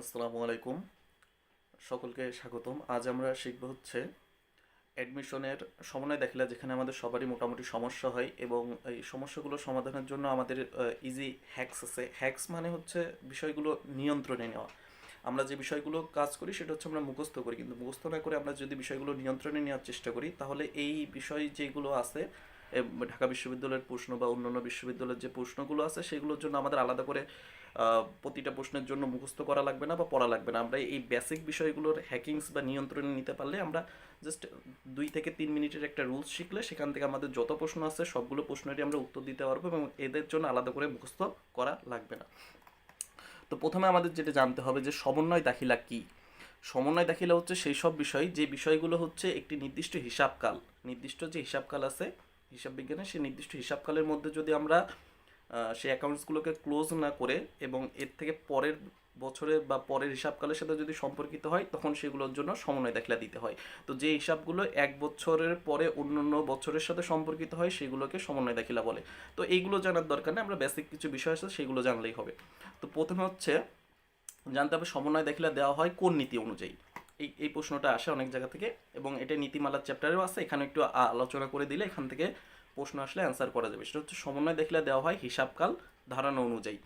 আসসালামু আলাইকুম। সকলকে স্বাগতম। আজ আমরা শিখব হচ্ছে অ্যাডমিশনের সমন্বয় দেখিলা, যেখানে আমাদের সবারই মোটামুটি সমস্যা হয় এবং এই সমস্যাগুলো সমাধানের জন্য আমাদের ইজি হ্যাক্স আছে। হ্যাক্স মানে হচ্ছে বিষয়গুলো নিয়ন্ত্রণে নেওয়া। আমরা যে বিষয়গুলো কাজ করি, সেটা হচ্ছে আমরা মুখস্থ করি। কিন্তু মুখস্থ না করে আমরা যদি বিষয়গুলো নিয়ন্ত্রণে নেওয়ার চেষ্টা করি, তাহলে এই বিষয় যেগুলো আছে ঢাকা বিশ্ববিদ্যালয়ের প্রশ্ন বা অন্যান্য বিশ্ববিদ্যালয়ের যে প্রশ্নগুলো আছে, সেগুলোর জন্য আমাদের আলাদা করে প্রতিটা প্রশ্নের জন্য মুখস্থ করা লাগবে না বা পড়া লাগবে না। আমরা এই বেসিক বিষয়গুলোর হ্যাকিংস বা নিয়ন্ত্রণে নিতে পারলে আমরা জাস্ট দুই থেকে তিন মিনিটের একটা রুলস শিখলে সেখান থেকে আমাদের যত প্রশ্ন আছে, সবগুলো প্রশ্নেরই আমরা উত্তর দিতে পারব এবং এদের জন্য আলাদা করে মুখস্থ করা লাগবে না। তো প্রথমে আমাদের যেটা জানতে হবে যে সমন্বয় দাখিলা কি? সমন্বয় দাখিলা হচ্ছে সেই সব বিষয়, যে বিষয়গুলো হচ্ছে একটি নির্দিষ্ট হিসাবকাল, নির্দিষ্ট যে হিসাবকাল আছে হিসাব বিজ্ঞানে সেই নির্দিষ্ট হিসাবকালের মধ্যে যদি আমরা সেই অ্যাকাউন্টসগুলোকে ক্লোজ না করে এবং এর থেকে পরের বছরে বা পরের হিসাবকালের সাথে যদি সম্পর্কিত হয়, তখন সেগুলোর জন্য সমন্বয় দাখিলা দিতে হয়। তো যে হিসাবগুলো এক বছরের পরে অন্যান্য বছরের সাথে সম্পর্কিত হয়, সেগুলোকে সমন্বয় দাখিলা বলে। তো এইগুলো জানার দরকার নেই, আমরা বেসিক কিছু বিষয় আছে, সেগুলো জানলেই হবে। তো প্রথমে হচ্ছে, জানতে হবে সমন্বয় দাখিলা দেওয়া হয় কোন নীতি অনুযায়ী। এই এই প্রশ্নটা আসে অনেক জায়গা থেকে এবং এটা নীতিমালার চ্যাপ্টারেও আছে। এখানে একটু আলোচনা করে দিলে এখান থেকে প্রশ্ন আসলে অ্যান্সার করা যাবে। সেটা হচ্ছে সমন্বয় দেখলে দেওয়া হয় হিসাবকাল ধারণা অনুযায়ী।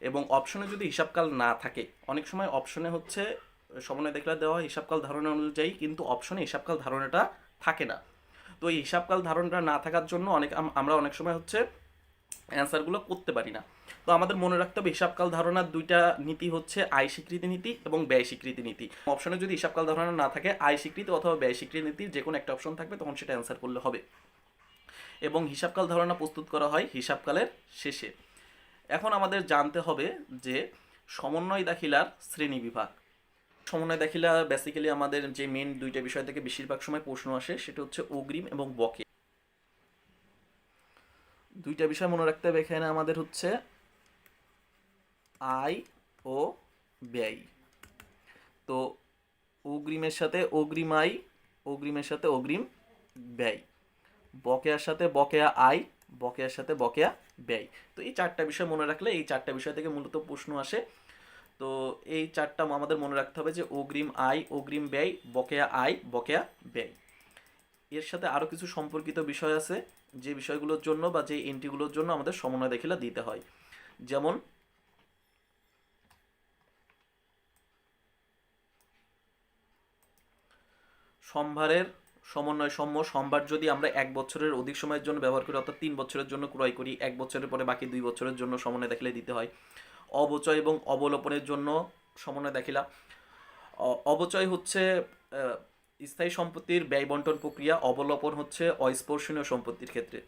এবং অপশনে যদি হিসাবকাল না থাকে, অনেক সময় অপশনে হচ্ছে সমন্বয় দেখলে দেওয়া হয় হিসাবকাল ধারণা অনুযায়ী, কিন্তু অপশনে হিসাবকাল ধারণাটা থাকে না। তো এই হিসাবকাল ধারণাটা না থাকার জন্য অনেক, আম- আমরা অনেক সময় হচ্ছে অ্যান্সারগুলো করতে পারি না। তো আমাদের মনে রাখতে হবে, হিসাবকাল ধারণার দুইটা নীতি হচ্ছে, আয় স্বীকৃতি নীতি এবং ব্যয় স্বীকৃতি নীতি। অপশনে যদি হিসাবকাল ধারণা না থাকে, আয় স্বীকৃতি অথবা ব্যয় স্বীকৃতি নীতির যে কোনো একটা অপশন থাকবে, তখন সেটা অ্যান্সার করলে হবে। এবং হিসাবকাল ধারণা প্রস্তুত করা হয় হিসাবকালের শেষে। এখন আমাদের জানতে হবে যে সমন্বয় দাখিলার শ্রেণি বিভাগ। সমন্বয় দাখিলা বেসিক্যালি আমাদের যে মেন দুইটা বিষয় থেকে বেশিরভাগ সময় প্রশ্ন আসে, সেটা হচ্ছে অগ্রিম এবং বকে দুইটা বিষয় মনে রাখতে হবে এখানে আমাদের হচ্ছে আয় ও ব্যয়। তো অগ্রিমের সাথে অগ্রিম আয় অগ্রিমের সাথে অগ্রিম ব্যয়। বকেয়ার সাথে বকেয়া আয় বকেয়ার সাথে বকেয়া ব্যয়। তো এই চারটা বিষয় মনে রাখলে এই চারটা বিষয় থেকে মূলত প্রশ্ন আসে। তো এই চারটা আমাদের মনে রাখতে হবে যে অগ্রিম আয় অগ্রিম ব্যয়, বকেয়া আয় বকেয়া ব্যয়। এর সাথে আরও কিছু সম্পর্কিত বিষয় আছে, যে বিষয়গুলোর জন্য বা যে এন্ট্রিগুলোর জন্য আমাদের সমন্বয় দাখিলা দিতে হয়। যেমন, সম্ভারের সমন্বয় সম্য সম্ভার যদি আমরা এক বছরের অধিক সময়ের জন্য ব্যবহার করি, অর্থাৎ তিন বছরের জন্য ক্রয় করি, এক বছরের পরে বাকি দুই বছরের জন্য সমন্বয় দাখিলা দিতে হয়। অবচয় এবং অবলোপনের জন্য সমন্বয় দাখিলা। অবচয় হচ্ছে স্থায়ী সম্পত্তির ব্যয় বন্টন প্রক্রিয়া অবলোপন হচ্ছে অস্পর্শনীয় সম্পত্তির ক্ষেত্রে।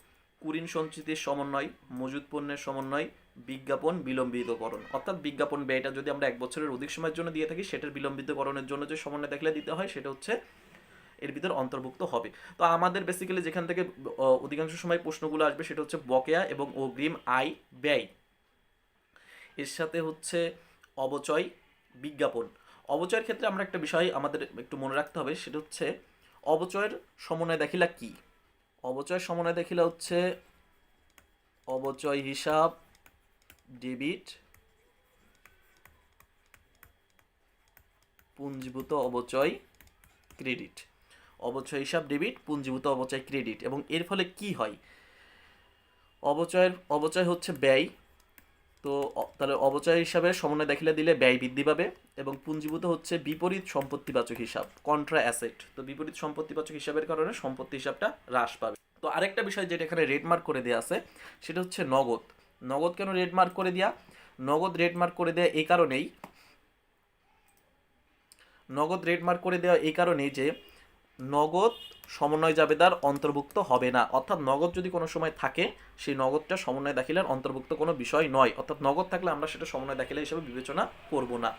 কুরিন সঞ্চিতির সমন্বয়, মজুদ পণ্যের সমন্বয়, বিজ্ঞাপন বিলম্বিতকরণ। অর্থাৎ বিজ্ঞাপন ব্যয়টা যদি আমরা এক বছরের অধিক সময়ের জন্য দিয়ে থাকি, সেটার বিলম্বিতকরণের জন্য যে সমন্বয় দেখলে দিতে হয়, সেটা হচ্ছে এর ভিতর অন্তর্ভুক্ত হবে। তো আমাদের বেসিক্যালি যেখান থেকে অধিকাংশ সময় প্রশ্নগুলো আসবে, সেটা হচ্ছে বকেয়া এবং অগ্রিম আয় ব্যয়। এর সাথে হচ্ছে অবচয়, বিজ্ঞাপন। অবচয়ের ক্ষেত্রে আমরা একটা বিষয় আমাদের একটু মনে রাখতে হবে, সেটা হচ্ছে অবচয়ের সমন্বয় দেখিলা কি? অবচয়ের সমন্বয় দেখিলা হচ্ছে অবচয় হিসাব ডেবিট পুঞ্জীভূত অবচয় ক্রেডিট অবচয় হিসাব ডেবিট পুঞ্জীভূত অবচয় ক্রেডিট এবং এর ফলে কি হয়? অবচয়ের, অবচয় হচ্ছে ব্যয় তো তাহলে অবচয় হিসাবে সমন্বয় দেখিলে দিলে ব্যয় বৃদ্ধি পাবে এবং পুঞ্জীভূত হচ্ছে বিপরীত সম্পত্তিবাচক হিসাব কন্ট্রা অ্যাসেট তো বিপরীত সম্পত্তিবাচক হিসাবের কারণে সম্পত্তি হিসাবটা হ্রাস পাবে। তো আরেকটা বিষয় যেটা এখানে রেডমার্ক করে দেওয়া আছে, সেটা হচ্ছে নগদ। নগদ কেন রেডমার্ক করে দেওয়া নগদ রেডমার্ক করে দেওয়া এই কারণেই, নগদ রেডমার্ক করে দেওয়া এই কারণেই যে নগদ সমন্বয় জাবেদার অন্তর্ভুক্ত হবে না। অর্থাৎ নগদ যদি কোনো সময় থাকে, সেই নগদটা সমন্বয় দাখিলার অন্তর্ভুক্ত কোনো বিষয় নয়। অর্থাৎ নগদ থাকলে আমরা সেটা সমন্বয় দাখিলা হিসেবে বিবেচনা করব না।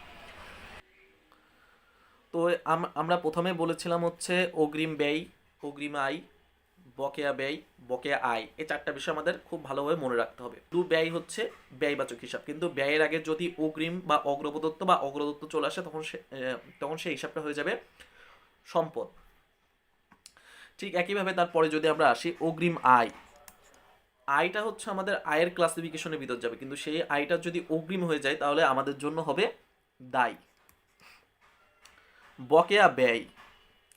তো আম- আমরা প্রথমে বলেছিলাম হচ্ছে অগ্রিম ব্যয়, অগ্রিম আয়, বকেয়া ব্যয়, বকেয়া আয়। এই চারটা বিষয় আমাদের খুব ভালোভাবে মনে রাখতে হবে। দু ব্যয় হচ্ছে ব্যয়বাচক হিসাব। কিন্তু ব্যয়ের আগে যদি অগ্রিম বা অগ্রপ্রদত্ত বা অগ্রদত্ত চলে আসে, তখন সে তখন সেই হিসাবটা হয়ে যাবে সম্পদ। ঠিক একইভাবে তারপরে যদি আমরা আসি অগ্রিম আয়। আয়টা হচ্ছে আমাদের আয়ের ক্লাসিফিকেশনের ভিতর যাবে, কিন্তু সেই আয়টা যদি অগ্রিম হয়ে যায়, তাহলে আমাদের জন্য হবে দায়। বকেয়া ব্যয়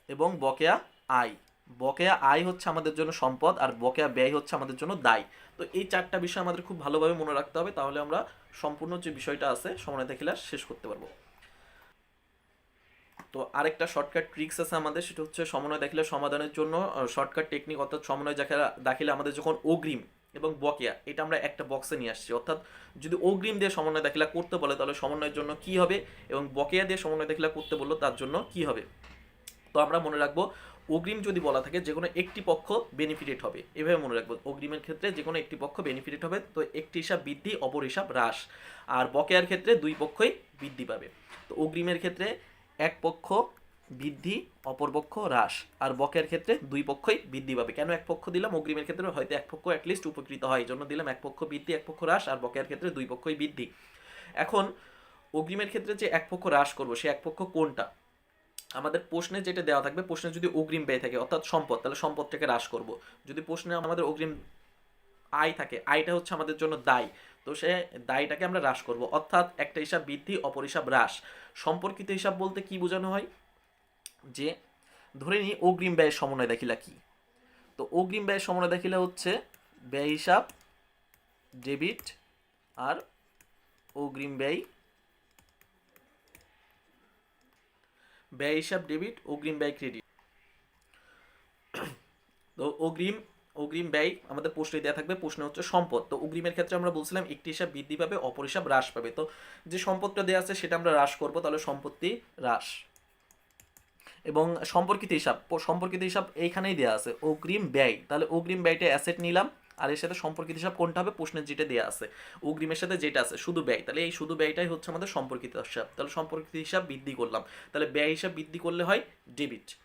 এবং বকেয়া আয়। বকেয়া আয় হচ্ছে আমাদের জন্য সম্পদ আর বকেয়া ব্যয় হচ্ছে আমাদের জন্য দায়। তো এই চারটা বিষয় আমাদের খুব ভালোভাবে মনে রাখতে হবে, তাহলে আমরা সম্পূর্ণ যে বিষয়টা আছে সময় দেখিলে শেষ করতে পারব। তো আরেকটা শর্টকাট ট্রিক্স আছে আমাদের, সেটা হচ্ছে সমন্বয় দেখিলে সমাধানের জন্য শর্টকাট টেকনিক অর্থাৎ সমন্বয় দেখা- দেখিলে আমাদের যখন অগ্রিম এবং বকেয়া, এটা আমরা একটা বক্সে নিয়ে আসছি। অর্থাৎ যদি অগ্রিম দিয়ে সমন্বয় দেখিলা করতে বলে, তাহলে সমন্বয়ের জন্য কি হবে এবং বকেয়া দিয়ে সমন্বয় দেখিলা করতে বলল, তার জন্য কি হবে? তো আমরা মনে রাখব, অগ্রিম যদি বলা থাকে যে কোনো একটি পক্ষ বেনিফিটেড হবে। এভাবে মনে রাখব, অগ্রিমের ক্ষেত্রে যে কোনো একটি পক্ষ বেনিফিটেড হবে, তো একটি হিসাব বৃদ্ধি, অপর হিসাব হ্রাস। আর বকেয়ার ক্ষেত্রে দুই পক্ষই বৃদ্ধি পাবে। তো অগ্রিমের ক্ষেত্রে এক পক্ষ বৃদ্ধি অপর পক্ষ হ্রাস। আর বকের ক্ষেত্রে দুই পক্ষই বৃদ্ধি পাবে। কেন এক পক্ষ দিলাম? অগ্রিমের ক্ষেত্রে হয়তো এক পক্ষ অ্যাটলিস্ট উপকৃত হয়। এই জন্য দিলাম এক পক্ষ বৃদ্ধি এক পক্ষ হ্রাস আর বকের ক্ষেত্রে দুই পক্ষই বৃদ্ধি। এখন অগ্রিমের ক্ষেত্রে যে এক পক্ষ হ্রাস করব, সে এক পক্ষ কোনটা? আমাদের প্রশ্নে যেটা দেওয়া থাকবে, প্রশ্নে যদি অগ্রিম ব্যয় থাকে, অর্থাৎ সম্পদ, তাহলে সম্পদটাকে হ্রাস করব। যদি প্রশ্নে আমাদের অগ্রিম আয় থাকে, আয়টা হচ্ছে আমাদের জন্য দায়। তো সে দায়টাকে আমরা হ্রাস করব। অর্থাৎ একটা হিসাব বৃদ্ধি অপর হিসাব হ্রাস। সম্পর্কিত হিসাব বলতে কি বোঝানো হয়? যে, ধরে নিই অগ্রিম ব্যয়ের সমন্বয় দেখিলা কি? তো অগ্রিম ব্যয়ের সমন্বয় দেখিলা হচ্ছে ব্যয় হিসাব, ডেবিট আর অগ্রিম ব্যয় ব্যয় হিসাব, ডেবিট, অগ্রিম ব্যয়, ক্রেডিট। তো অগ্রিম অগ্রিম ব্যয় আমাদের প্রশ্নে দেওয়া থাকবে। প্রশ্ন হচ্ছে সম্পদ। তো অগ্রিমের ক্ষেত্রে আমরা বলছিলাম, একটি হিসাব বৃদ্ধি পাবে, অপর হিসাব হ্রাস পাবে। তো যে সম্পদটা দেওয়া আছে, সেটা আমরা হ্রাস করব, তাহলে সম্পত্তি হ্রাস। এবং সম্পর্কিত হিসাব সম্পর্কিত হিসাব এইখানেই দেওয়া আছে, অগ্রিম ব্যয়। তাহলে অগ্রিম ব্যয়টা অ্যাসেট নিলাম, আর এর সাথে সম্পর্কিত হিসাব কোনটা হবে? প্রশ্নের যেটা দেওয়া আছে। অগ্রিমের সাথে যেটা আছে, শুধু ব্যয়। তাহলে এই শুধু ব্যয়টাই হচ্ছে আমাদের সম্পর্কিত হিসাব। তাহলে সম্পর্কিত হিসাব বৃদ্ধি করলাম। তাহলে ব্যয় হিসাব বৃদ্ধি করলে হয় ডেবিট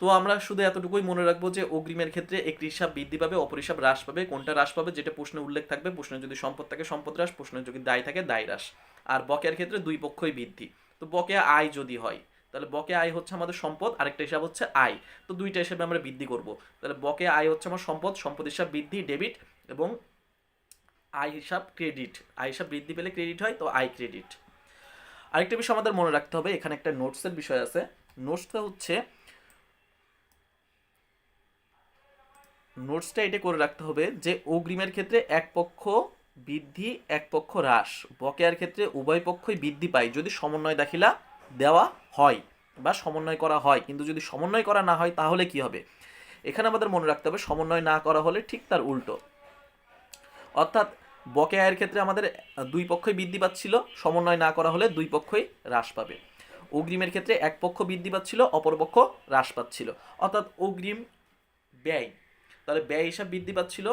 তো আমরা শুধু এতটুকুই মনে রাখব যে অগ্রিমের ক্ষেত্রে একটি হিসাব বৃদ্ধি পাবে, অপর হিসাব হ্রাস পাবে। কোনটা হ্রাস পাবে? যেটা প্রশ্নে উল্লেখ থাকবে। প্রশ্নে যদি সম্পদ থাকে, সম্পদ হ্রাস। প্রশ্নে যদি দায় থাকে, দায় হ্রাস। আর বকেয়ার ক্ষেত্রে দুই পক্ষই বৃদ্ধি। তো বকেয়া আয় যদি হয়, তাহলে বকে আয় হচ্ছে আমাদের সম্পদ, আরেকটা হিসাব হচ্ছে আয়। তো দুইটা হিসাবে আমরা বৃদ্ধি করব। তাহলে বকে আয় হচ্ছে আমার সম্পদ সম্পদ হিসাব বৃদ্ধি, ডেবিট এবং আয় হিসাব ক্রেডিট। আয় হিসাব বৃদ্ধি পেলে ক্রেডিট হয়, তো আয় ক্রেডিট। আরেকটা বিষয় আমাদের মনে রাখতে হবে, এখানে একটা নোটসের বিষয় আছে। নোটসটা হচ্ছে নোটসটা এটা করে রাখতে হবে যে অগ্রিমের ক্ষেত্রে এক পক্ষ বৃদ্ধি, এক পক্ষ হ্রাস। বকেয়ার ক্ষেত্রে উভয় পক্ষই বৃদ্ধি পায়। যদি সমন্বয় দাখিলা দেওয়া হয় বা সমন্বয় করা হয়, কিন্তু যদি সমন্বয় করা না হয়, তাহলে কি হবে? এখানে আমাদের মনে রাখতে হবে, সমন্বয় না করা হলে ঠিক তার উল্টো। অর্থাৎ বকেয়ার ক্ষেত্রে আমাদের দুই পক্ষই বৃদ্ধি পাচ্ছিল, সমন্বয় না করা হলে দুই পক্ষই হ্রাস পাবে। অগ্রিমের ক্ষেত্রে এক পক্ষ বৃদ্ধি পাচ্ছিল, অপর পক্ষ হ্রাস পাচ্ছিল। অর্থাৎ অগ্রিম ব্যয় তাহলে ব্যয় হিসাব বৃদ্ধি পাচ্ছিল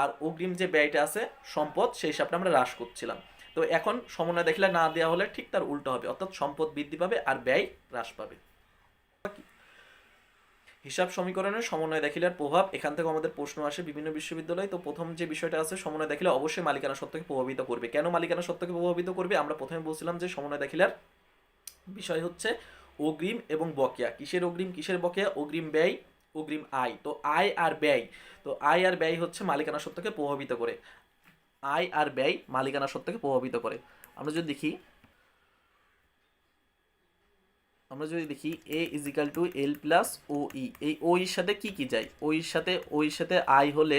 আর অগ্রিম যে ব্যয়টা আছে সম্পদ, সেই হিসাবটা আমরা হ্রাস করছিলাম। তো এখন সমন্বয় দেখলে না দেওয়া হলে ঠিক তার উল্টো হবে, অর্থাৎ সম্পদ বৃদ্ধি পাবে আর ব্যয় হ্রাস পাবে। হিসাব সমীকরণের সমন্বয় দেখিলার প্রভাব, এখান থেকে আমাদের প্রশ্ন আসে বিভিন্ন বিশ্ববিদ্যালয়ে। তো প্রথম যে বিষয়টা আছে, সমন্বয় দেখিলে অবশ্যই মালিকানা সত্ত্বকে প্রভাবিত করবে। কেন মালিকানা সত্ত্বকে প্রভাবিত করবে? আমরা প্রথমে বলছিলাম যে সমন্বয় দেখিলার বিষয় হচ্ছে অগ্রিম এবং বকেয়া। কিসের অগ্রিম? কিসের বকেয়া? অগ্রিম ব্যয় অগ্রিম আয়। তো আয় আর ব্যয়। তো আয় আর ব্যয় হচ্ছে মালিকানা সত্ত্বকে প্রভাবিত করে। আয় আর ব্যয় মালিকানা সত্ত্বকে প্রভাবিত করে। আমরা যদি দেখি, আমরা যদি দেখি A is equal to L plus O E এই ও এর সাথে কি কি যায়? ও এর সাথে ও এর সাথে আয় হলে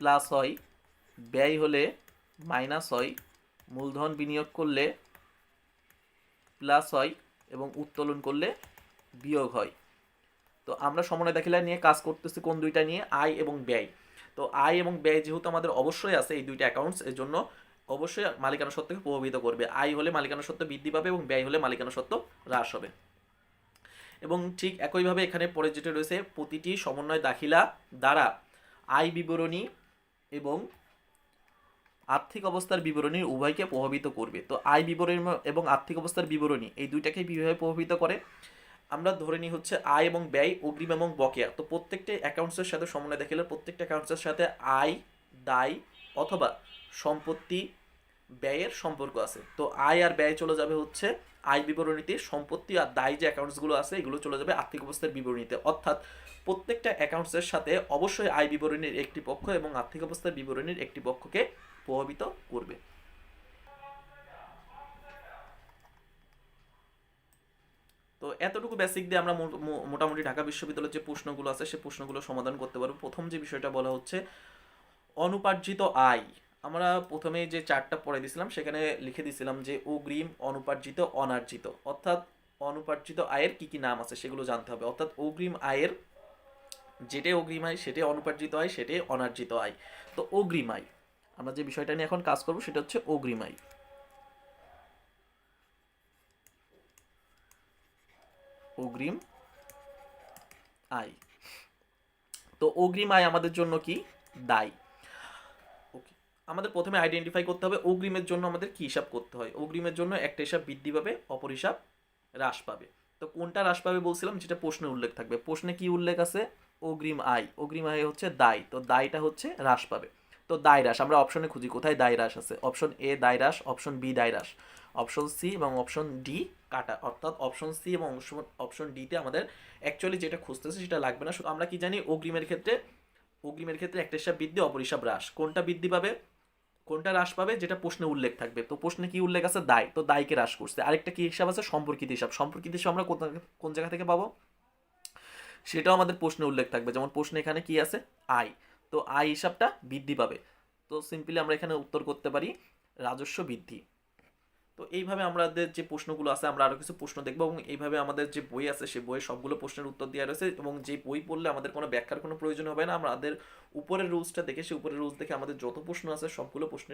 প্লাস হয়, ব্যয় হলে মাইনাস হয়, মূলধন বিনিয়োগ করলে প্লাস হয় এবং উত্তোলন করলে বিয়োগ হয়। তো আমরা সমন্বয় দেখিলা নিয়ে কাজ করতেছি কোন দুইটা নিয়ে, আয় এবং ব্যয়। তো আয় এবং ব্যয় যেহেতু আমাদের অবশ্যই আছে এই দুইটা অ্যাকাউন্টস এর জন্য অবশ্যই মালিকানা সত্ত্বকে প্রভাবিত করবে। আয় হলে মালিকানা সত্ত্ব বৃদ্ধি পাবে এবং ব্যয় হলে মালিকানা সত্ত্ব হ্রাস হবে। এবং ঠিক একইভাবে এখানে পরে যেটা রয়েছে, প্রতিটি সমন্বয় দাখিলা দ্বারা আয় বিবরণী এবং আর্থিক অবস্থার বিবরণী উভয়কে প্রভাবিত করবে। তো আয় বিবরণী এবং আর্থিক অবস্থার বিবরণী এই দুইটাকে কীভাবে প্রভাবিত করে? আমরা ধরে নিই হচ্ছে আয় এবং ব্যয়, অগ্রিম এবং বকেয়া। তো প্রত্যেকটা অ্যাকাউন্টসের সাথে সমন্বয় দেখালে প্রত্যেকটা অ্যাকাউন্টসের সাথে আয়, দায় অথবা সম্পত্তি ব্যয়ের সম্পর্ক আছে। তো আয় আর ব্যয় চলে যাবে হচ্ছে আয় বিবরণীতে, সম্পত্তি আর দায় যে অ্যাকাউন্টসগুলো আছে, এগুলো চলে যাবে আর্থিক অবস্থার বিবরণীতে। অর্থাৎ প্রত্যেকটা অ্যাকাউন্টসের সাথে অবশ্যই আয় বিবরণীর একটি পক্ষ এবং আর্থিক অবস্থার বিবরণীর একটি পক্ষকে প্রভাবিত করবে। তো এতটুকু বেসিক দিয়ে আমরা মোটামুটি ঢাকা বিশ্ববিদ্যালয়ের যে প্রশ্নগুলো আছে, সে প্রশ্নগুলো সমাধান করতে পারব। প্রথম যে বিষয়টা বলা হচ্ছে, অনুপার্জিত আয়। আমরা প্রথমে যে চারটা পড়ে দিয়েছিলাম, সেখানে লিখে দিয়েছিলাম যে অগ্রিম, অনুপার্জিত, অনার্জিত। অর্থাৎ অনুপার্জিত আয়ের কি কি নাম আছে সেগুলো জানতে হবে। অর্থাৎ অগ্রিম আয়ের যেটাই অগ্রিম আয় সেটাই অনুপার্জিত আয় সেটাই অনার্জিত আয়। তো অগ্রিম আয়, আমরা যে বিষয়টা নিয়ে এখন কাজ করব, সেটা হচ্ছে অগ্রিম আয়। অগ্রিম আয়। তো অগ্রিম আয় আমাদের জন্য কি? দায়। ওকে, আমাদের প্রথমে আইডেন্টিফাই করতে হবে অগ্রিমের জন্য আমাদের কি হিসাব করতে হয়। অগ্রিমের জন্য একটা হিসাব বৃদ্ধি পাবে, অপর হিসাব হ্রাস পাবে। তো কোনটা হ্রাস পাবে বলছিলাম, যেটা প্রশ্নে উল্লেখ থাকবে। প্রশ্নে কি উল্লেখ আছে? অগ্রিম আয়। অগ্রিম আয় হচ্ছে দায়। তো দায়টা হচ্ছে হ্রাস পাবে। তো দায় হ্রাস, আমরা অপশনে খুঁজি কোথায় দায় হ্রাস আছে। অপশন এ দায় হ্রাস অপশন বি দায় হ্রাস। অপশন সি এবং অপশন ডি কাটা, অর্থাৎ অপশন সি এবং অপশন ডিতে আমাদের অ্যাকচুয়ালি যেটা খুঁজতেছে সেটা লাগবে না। শুধু আমরা কি জানি, অগ্রিমের ক্ষেত্রে অগ্রিমের ক্ষেত্রে একটা হিসাব বৃদ্ধি, অপর হিসাব হ্রাস। কোনটা বৃদ্ধি পাবে? কোনটা হ্রাস পাবে? যেটা প্রশ্নে উল্লেখ থাকবে। তো প্রশ্নে কি উল্লেখ আছে? দায়। তো দায়কে হ্রাস করছে। আরেকটা কি হিসাব আছে? সম্পর্কিত হিসাব। সম্পর্কিত হিসাব আমরা কোন জায়গা থেকে পাবো? সেটাও আমাদের প্রশ্নে উল্লেখ থাকবে। যেমন প্রশ্নে এখানে কি আছে? আয়। তো আয় হিসাবটা বৃদ্ধি পাবে। তো সিম্পলি আমরা এখানে উত্তর করতে পারি রাজস্ব বৃদ্ধি। তো এইভাবে আমাদের যে প্রশ্নগুলো আছে, আমরা আরও কিছু প্রশ্ন দেখব এবং এইভাবে আমাদের যে বই আছে, সেই বইয়ের সবগুলো প্রশ্নের উত্তর দেওয়া রয়েছে এবং যে বই পড়লে আমাদের কোনো ব্যাখ্যার কোনো প্রয়োজন হবে না আমাদের উপরের রুলসটা দেখে সে উপরের রুলস দেখে আমাদের যত প্রশ্ন আছে, সবগুলো প্রশ্নের